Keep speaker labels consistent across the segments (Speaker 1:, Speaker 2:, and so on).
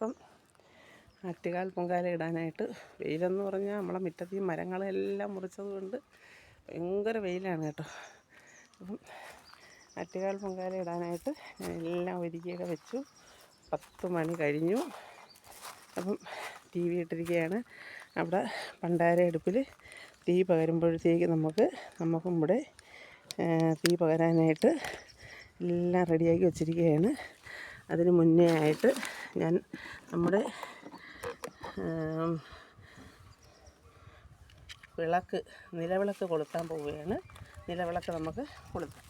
Speaker 1: ഇപ്പം ആറ്റുകാൽ പൊങ്കാല ഇടാനായിട്ട് വെയിലെന്ന് പറഞ്ഞാൽ നമ്മളെ മുറ്റത്ത് ഈ മരങ്ങളെല്ലാം മുറിച്ചത് കൊണ്ട് ഭയങ്കര വെയിലാണ് കേട്ടോ. അപ്പം ആറ്റുകാൽ പൊങ്കാല ഇടാനായിട്ട് ഞാൻ എല്ലാം ഒരുക്കിയൊക്കെ വെച്ചു. പത്ത് മണി കഴിഞ്ഞു. അപ്പം ടി വി ഇട്ടിരിക്കുകയാണ്. അവിടെ പണ്ടാര അടുപ്പിൽ തീ പകരുമ്പോഴത്തേക്ക് നമുക്ക് നമുക്കും ഇവിടെ തീ പകരാനായിട്ട് എല്ലാം റെഡിയാക്കി വെച്ചിരിക്കുകയാണ്. അതിന് മുന്നേ ആയിട്ട് ഞാൻ നമ്മുടെ വിളക്ക് നിലവിളക്ക് കൊളുത്താൻ പോവുകയാണ്. നിലവിളക്ക് നമുക്ക് കൊളുത്താം.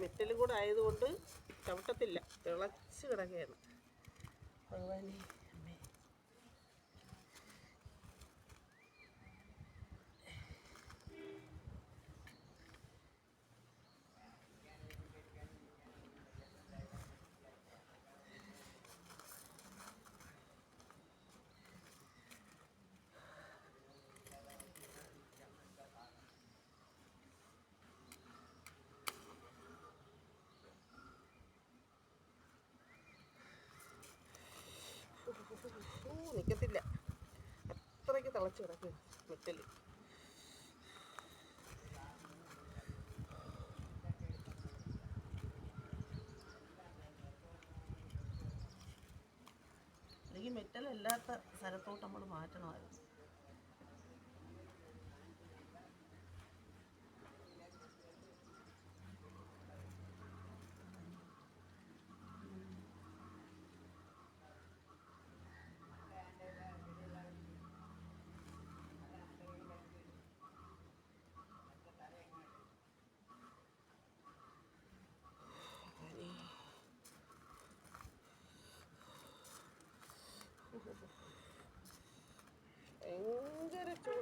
Speaker 1: മെറ്റലും കൂടെ ആയതുകൊണ്ട് ചവിട്ടത്തില്ല. തിളച്ച് കിടക്കുകയാണ് അമ്മേ ഓ നിൽക്കത്തില്ല അത്രയ്ക്ക് തിളച്ച് കിടക്കും മെറ്റൽ ഈ മെറ്റലല്ലാത്ത സ്ഥലത്തോട്ട് നമ്മൾ മാറ്റണമായിരുന്നു.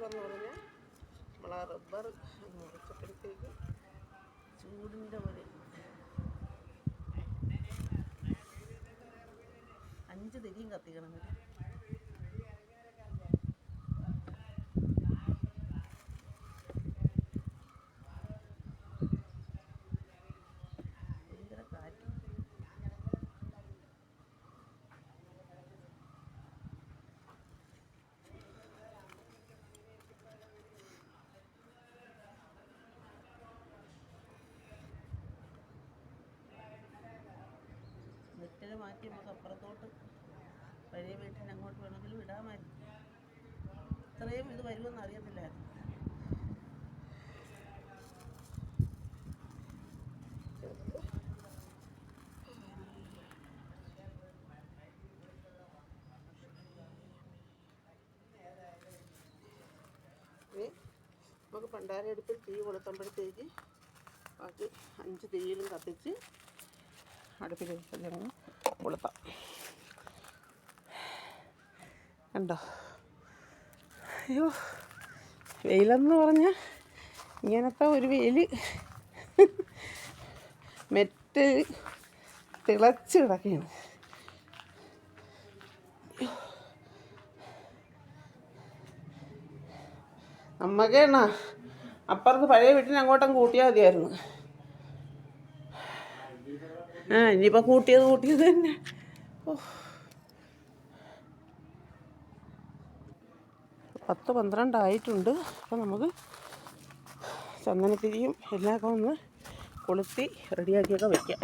Speaker 1: ചൂടെന്ന് പറഞ്ഞാൽ നമ്മൾ ആ റബ്ബർ മുറിച്ചപ്പോഴത്തേക്ക് ചൂടിന്റെ ഒരു അഞ്ച് തിരിയും കത്തിക്കണം കേട്ടോ. ഭയങ്കര കാറ്റ് മാറ്റി നമുക്ക് അപ്പുറത്തോട്ട് പഴയ വീട്ടിന് അങ്ങോട്ട് വേണമെങ്കിലും വിടാമായിരുന്നു. ഇത്രയും ഇത് വരുമെന്ന് അറിയത്തില്ലായിരുന്നു. നമുക്ക് പണ്ടാര അടുപ്പിൽ തീ കൊളുത്തുമ്പോഴത്തേക്ക് ബാക്കി അഞ്ച് തീയിലും കത്തിച്ച് അടുപ്പിലേക്ക് വെച്ചങ്ങ് കൊളുത്താം കണ്ടോ? അയ്യോ വെയിലെന്ന് പറഞ്ഞാൽ ഇങ്ങനത്തെ ഒരു വെയിൽ മെറ്റ് തിളച്ച് കിടക്കുകയാണ് നമ്മക്കേണ അപ്പുറത്ത് പഴയ വീട്ടിന് അങ്ങോട്ടും കൂട്ടിയാൽ മതിയായിരുന്നു. ആ ഇനിയിപ്പോൾ കൂട്ടിയത് കൂട്ടിയത് തന്നെ. ഓ. പത്ത് പന്ത്രണ്ടായിട്ടുണ്ട്. അപ്പോൾ നമുക്ക് ചന്ദനത്തിരിയും എല്ലാമൊക്കെ ഒന്ന് കൊളുത്തി റെഡിയാക്കിയൊക്കെ വയ്ക്കാം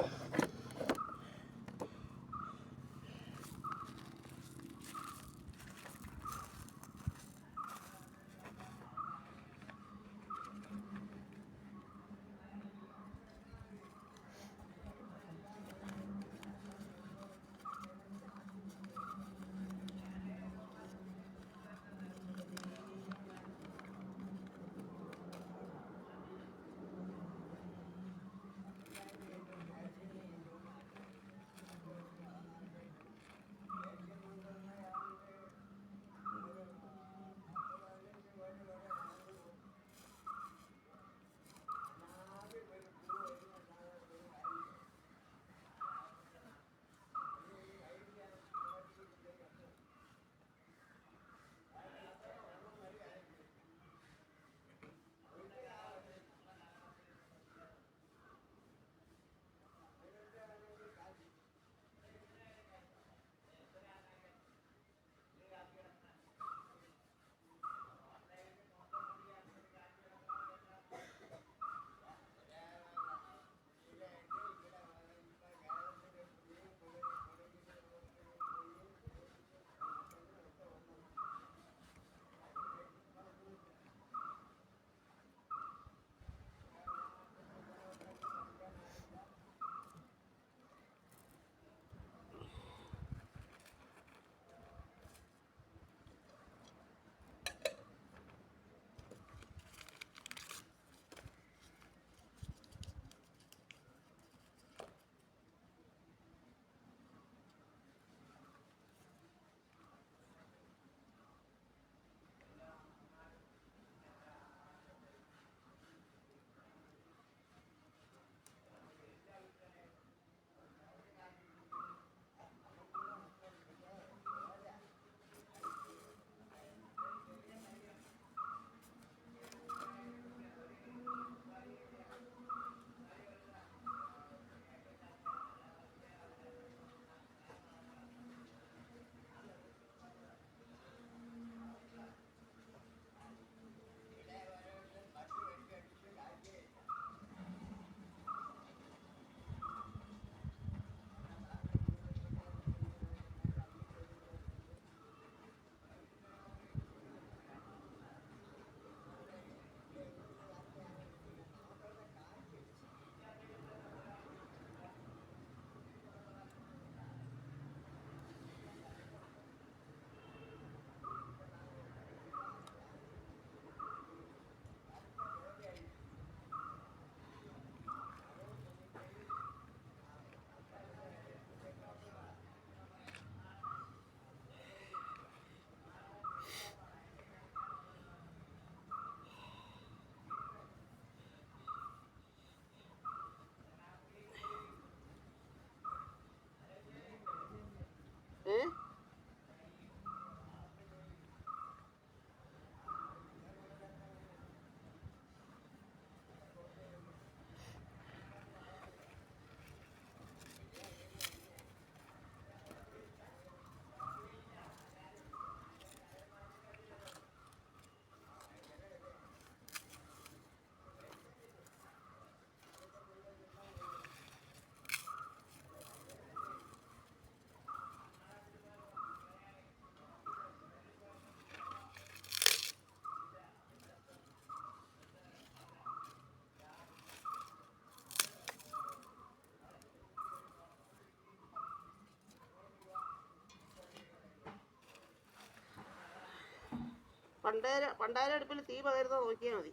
Speaker 1: പണ്ടേര പണ്ടാര അടുപ്പിൽ തീ പകരുന്ന നോക്കിയാൽ മതി.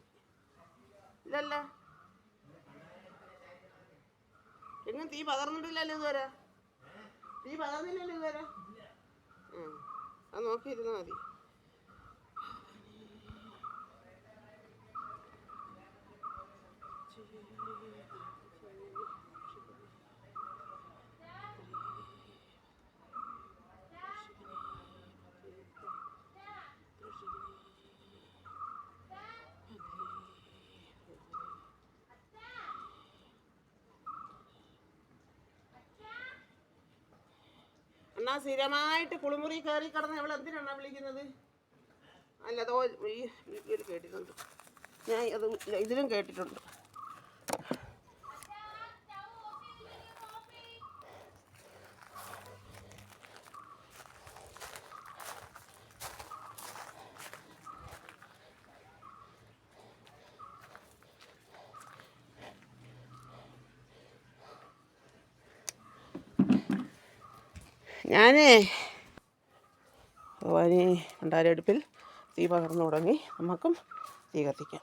Speaker 1: ഇല്ലല്ലോ. എങ്ങും തീ പകർന്നിട്ടില്ലല്ലോ ഇതുവരെ. തീ പകർന്നില്ലല്ലോ ഇതുവരെ. ആ അത് നോക്കിയിരുന്നാൽ മതി. സ്ഥിരമായിട്ട് കുളിമുറി കയറി കിടന്ന് അവൾ എന്തിനാണ് വിളിക്കുന്നത്? അല്ല അതോ ഈ വീഡിയോയിൽ കേട്ടിട്ടുണ്ട്. ഞാൻ അത് ഇതിലും കേട്ടിട്ടുണ്ട്. ഞാനേ ഭവാനി ഉണ്ടാരടുപ്പിൽ തീ പകർന്നു തുടങ്ങി. നമുക്കും തീ കത്തിക്കാം.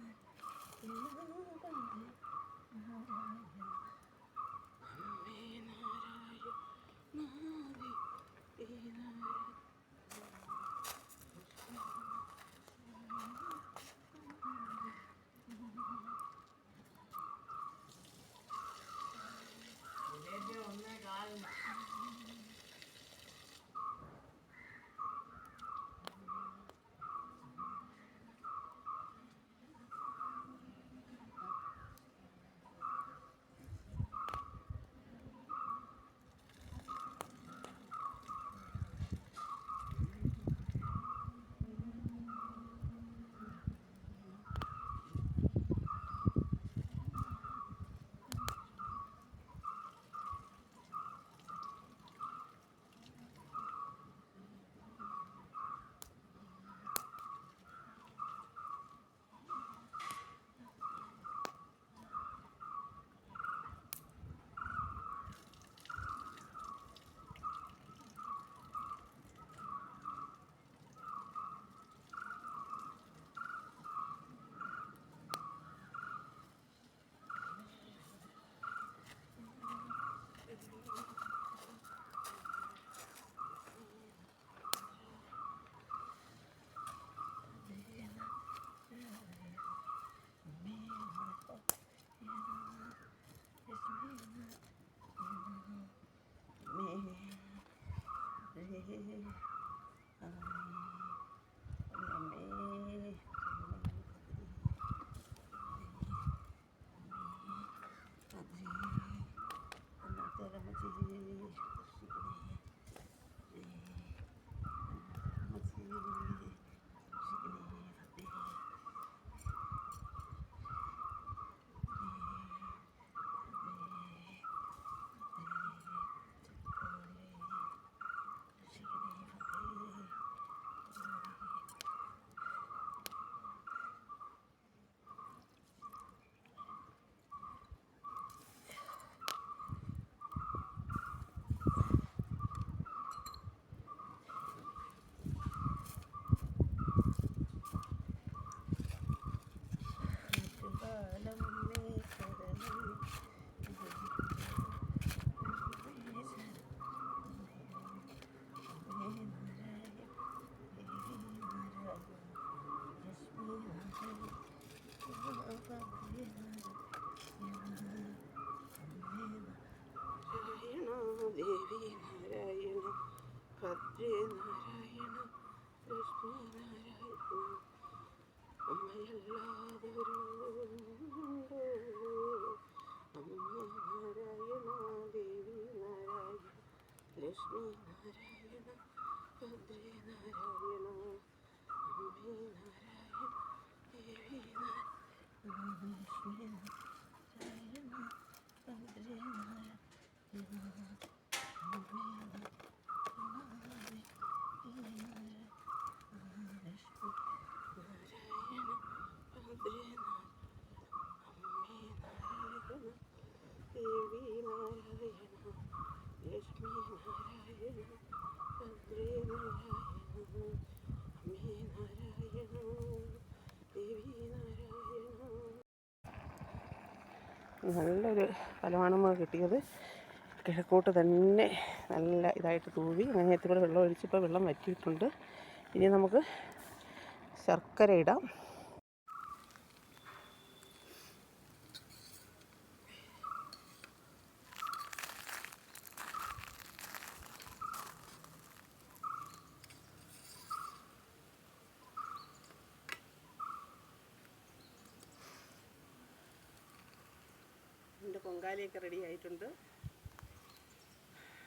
Speaker 1: Mm-hmm. നാരായണ അമ്മേ നാരായണ അമ്മയല്ലാതൊരു അമ്മ നാരായണ ദേവി നാരായണ ലക്ഷ്മി നാരായണ ഭദ്രേ നാരായണ അമ്മേ നാരായണ ദേവി നാരായണ നല്ലൊരു ഫലമാണ് നമുക്ക് കിട്ടിയത്. കിഴക്കോട്ട് തന്നെ നല്ല ഇതായിട്ട് തൂവി അങ്ങനെ കൂടെ വെള്ളം ഒഴിച്ചപ്പോൾ വെള്ളം വറ്റിയിട്ടുണ്ട്. ഇനി നമുക്ക് ശർക്കര ഇടാം എന്റെ റെഡി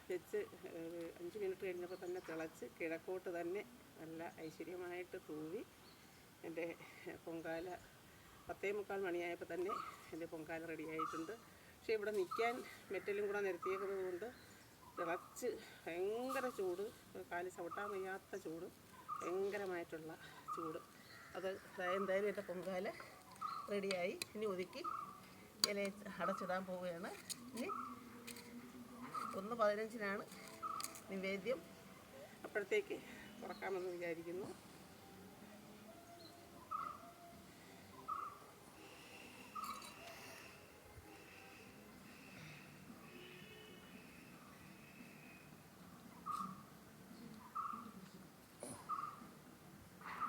Speaker 1: വെച്ച് അഞ്ച് മിനിറ്റ് കഴിഞ്ഞപ്പോൾ തന്നെ തിളച്ച് കിഴക്കോട്ട് തന്നെ നല്ല ഐശ്വര്യമായിട്ട് തൂവി എന്റെ പൊങ്കാല പത്തേ മുക്കാൽ മണിയായപ്പോൾ തന്നെ എന്റെ പൊങ്കാല റെഡിയായിട്ടുണ്ട് പക്ഷേ ഇവിടെ നിൽക്കാൻ മെറ്റലും കൂടെ നിരത്തിയേക്കുന്നത് കൊണ്ട് തിളച്ച് ഭയങ്കര ചൂട് കാൽ ചവിട്ടാൻ വയ്യാത്ത ചൂട് ഭയങ്കരമായിട്ടുള്ള ചൂട്. അത് എന്തായാലും എന്റെ പൊങ്കാല റെഡിയായി ഇനി ഒതുക്കി ഇല അടച്ചിടാൻ പോവുകയാണ്. ഇനി ഒന്ന് പതിനഞ്ചിനാണ് നിവേദ്യം. അപ്പോഴത്തേക്ക് തുറക്കാമെന്ന് വിചാരിക്കുന്നു.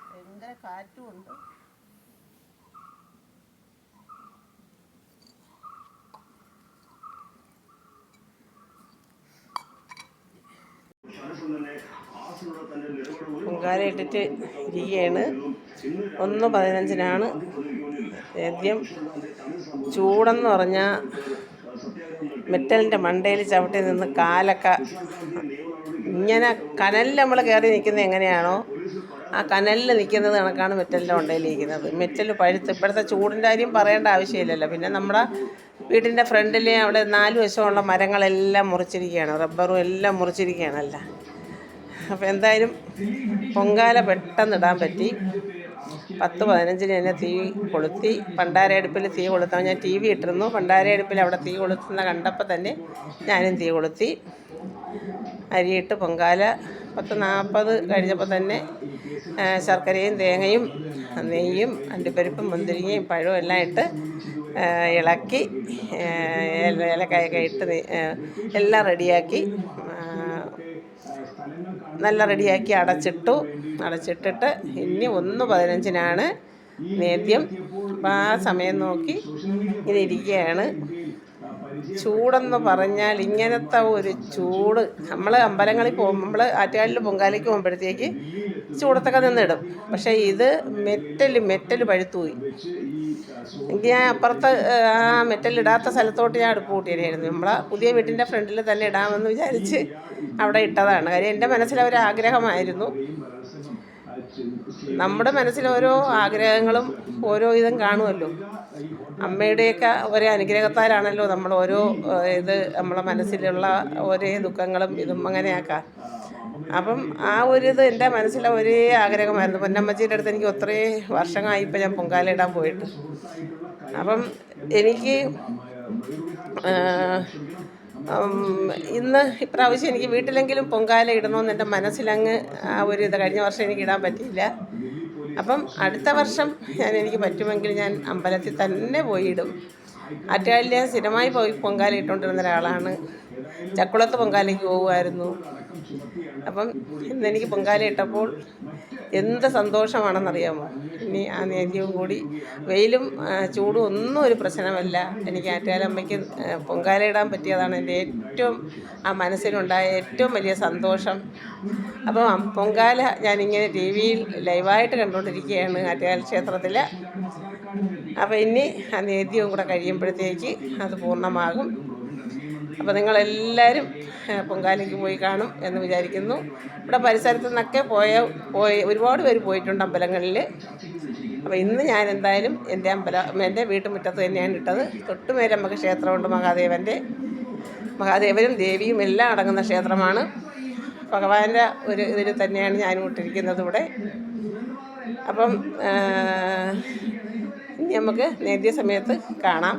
Speaker 1: ഭയങ്കര കാറ്റും പൊങ്കാല ഇട്ടിട്ട് ഇരിക്കുകയാണ്. ഒന്ന് പതിനഞ്ചിനാണ്. ആദ്യം ചൂടെന്ന് പറഞ്ഞാൽ മെറ്റലിന്റെ മണ്ടയിൽ ചവിട്ടി നിന്ന് കാലൊക്കെ ഇങ്ങനെ കനലിൽ നമ്മൾ കയറി നിൽക്കുന്നത് എങ്ങനെയാണോ ആ കനലിൽ നിൽക്കുന്നത് കണക്കാണ് മെറ്റലിന്റെ മണ്ടയിൽ നിൽക്കുന്നത് മെറ്റൽ പഴുത്ത് ഇപ്പോഴത്തെ ചൂടിന്റെ കാര്യം പറയേണ്ട ആവശ്യമില്ലല്ലോ. പിന്നെ നമ്മുടെ വീടിന്റെ ഫ്രണ്ടിൽ അവിടെ നാല് വശമുള്ള മരങ്ങളെല്ലാം മുറിച്ചിരിക്കുകയാണ്. റബ്ബറും എല്ലാം മുറിച്ചിരിക്കുകയാണല്ല. അപ്പോൾ എന്തായാലും പൊങ്കാല പെട്ടെന്ന് ഇടാൻ പറ്റി. പത്ത് പതിനഞ്ചിന് തന്നെ തീ കൊളുത്തി. പണ്ടാര അടുപ്പിൽ തീ കൊളുത്താൻ ഞാൻ ടി വി ഇട്ടിരുന്നു. പണ്ടാര അടുപ്പിൽ അവിടെ തീ കൊളുത്തുന്ന കണ്ടപ്പോൾ തന്നെ ഞാനും തീ കൊളുത്തി. അരിയിട്ട് പൊങ്കാല പത്ത് നാൽപ്പത് കഴിഞ്ഞപ്പോൾ തന്നെ ശർക്കരയും തേങ്ങയും നെയ്യും അണ്ടിപ്പരിപ്പും മുന്തിരിങ്ങയും പഴവും എല്ലാം ഇട്ട് ഇളക്കി ഏലക്കായൊക്കെ ഇട്ട് എല്ലാം റെഡിയാക്കി. നല്ല റെഡിയാക്കി അടച്ചിട്ടു. അടച്ചിട്ടിട്ട് ഇനി ഒന്ന് പതിനഞ്ചിനാണ് നേദ്യം. അപ്പം ആ സമയം നോക്കി ഇങ്ങനെ ഇരിക്കുകയാണ് ചൂടെന്ന് പറഞ്ഞാൽ ഇങ്ങനത്തെ ഒരു ചൂട്. നമ്മൾ അമ്പലങ്ങളിൽ പോകുമ്പോൾ നമ്മൾ ആറ്റുകാലിൽ പൊങ്കാലയ്ക്ക് പോകുമ്പോഴത്തേക്ക് ചൂടത്തൊക്കെ നിന്നിടും. പക്ഷേ ഇത് മെറ്റൽ മെറ്റൽ പഴുത്തുപോയി. എങ്കിൽ ഞാൻ അപ്പുറത്ത് ആ മെറ്റലിടാത്ത സ്ഥലത്തോട്ട് ഞാൻ അടുപ്പ് കൂട്ടിയായിരുന്നു നമ്മളെ പുതിയ വീട്ടിന്റെ ഫ്രണ്ടിൽ തന്നെ ഇടാമെന്ന് വിചാരിച്ച് അവിടെ ഇട്ടതാണ്. കാര്യം എന്റെ മനസ്സിലൊരാഗ്രഹമായിരുന്നു നമ്മുടെ മനസ്സിൽ ഓരോ ആഗ്രഹങ്ങളും ഓരോ ഇതും കാണുമല്ലോ. അമ്മയുടെയൊക്കെ ഒരേ അനുഗ്രഹത്താലാണല്ലോ നമ്മൾ ഓരോ ഇത് നമ്മളെ മനസ്സിലുള്ള ഒരേ ദുഃഖങ്ങളും ഇതും അങ്ങനെയാക്കാം. അപ്പം ആ ഒരു ഇത് എന്റെ മനസ്സിലെ ഒരേ ആഗ്രഹമായിരുന്നു. പൊന്നമ്മച്ചിയുടെ അടുത്ത് എനിക്ക് ഒത്രേ വർഷങ്ങളായി ഇപ്പം ഞാൻ പൊങ്കാലയിടാൻ പോയിട്ട്. അപ്പം എനിക്ക് ഇന്ന് ഇപ്രാവശ്യം എനിക്ക് വീട്ടിലെങ്കിലും പൊങ്കാല ഇടണമെന്ന് എന്റെ മനസ്സിലങ്ങ് ആ ഒരു ഇത് കഴിഞ്ഞ വർഷം എനിക്ക് ഇടാൻ പറ്റിയില്ല. അപ്പം അടുത്ത വർഷം ഞാൻ എനിക്ക് പറ്റുമെങ്കിൽ ഞാൻ അമ്പലത്തിൽ തന്നെ പോയിടും. ആറ്റുകാലിൽ ഞാൻ സ്ഥിരമായി പോയി പൊങ്കാല ഇട്ടുകൊണ്ടിരുന്ന ഒരാളാണ്. ചക്കുളത്ത് പൊങ്കാലയ്ക്ക് പോകുമായിരുന്നു അപ്പം ഇന്നെനിക്ക് പൊങ്കാല ഇട്ടപ്പോൾ എന്ത് സന്തോഷമാണെന്നറിയാമോ? ഇനി ആ നേദ്യവും കൂടി വെയിലും ചൂടും ഒന്നും ഒരു പ്രശ്നമല്ല. എനിക്ക് ആറ്റുകാലമ്മയ്ക്ക് ആ, പൊങ്കാല ഇടാൻ പറ്റിയതാണ് എന്റെ ഏറ്റവും ആ മനസ്സിനുണ്ടായ ഏറ്റവും വലിയ സന്തോഷം. അപ്പം പൊങ്കാല ഞാനിങ്ങനെ ടി വിയിൽ ലൈവായിട്ട് കണ്ടുകൊണ്ടിരിക്കുകയാണ് ആറ്റുകാൽ ക്ഷേത്രത്തിൽ അപ്പോൾ ഇനി ആ നേദ്യവും കൂടെ കഴിയുമ്പോഴത്തേക്ക് അത് പൂർണമാകും. അപ്പോൾ നിങ്ങളെല്ലാവരും പൊങ്കാലയ്ക്ക് പോയി കാണും എന്ന് വിചാരിക്കുന്നു. ഇവിടെ പരിസരത്തു നിന്നൊക്കെ പോയ പോയി ഒരുപാട് പേര് പോയിട്ടുണ്ട് അമ്പലങ്ങളിൽ അപ്പോൾ ഇന്ന് ഞാൻ എന്തായാലും എന്റെ അമ്പലം എന്റെ വീട്ടുമുറ്റത്ത് തന്നെയാണ് ഇട്ടത്. തൊട്ടുമേലെ നമുക്ക് ക്ഷേത്രമുണ്ട് മഹാദേവന്റെ. മഹാദേവനും ദേവിയും എല്ലാം അടങ്ങുന്ന ക്ഷേത്രമാണ്. ഭഗവാന്റെ ഒരു ഇതിൽ തന്നെയാണ് ഞാനും ഇട്ടിരിക്കുന്നത് ഇവിടെ. അപ്പം ഇനി നമുക്ക് നേരിയ സമയത്ത് കാണാം.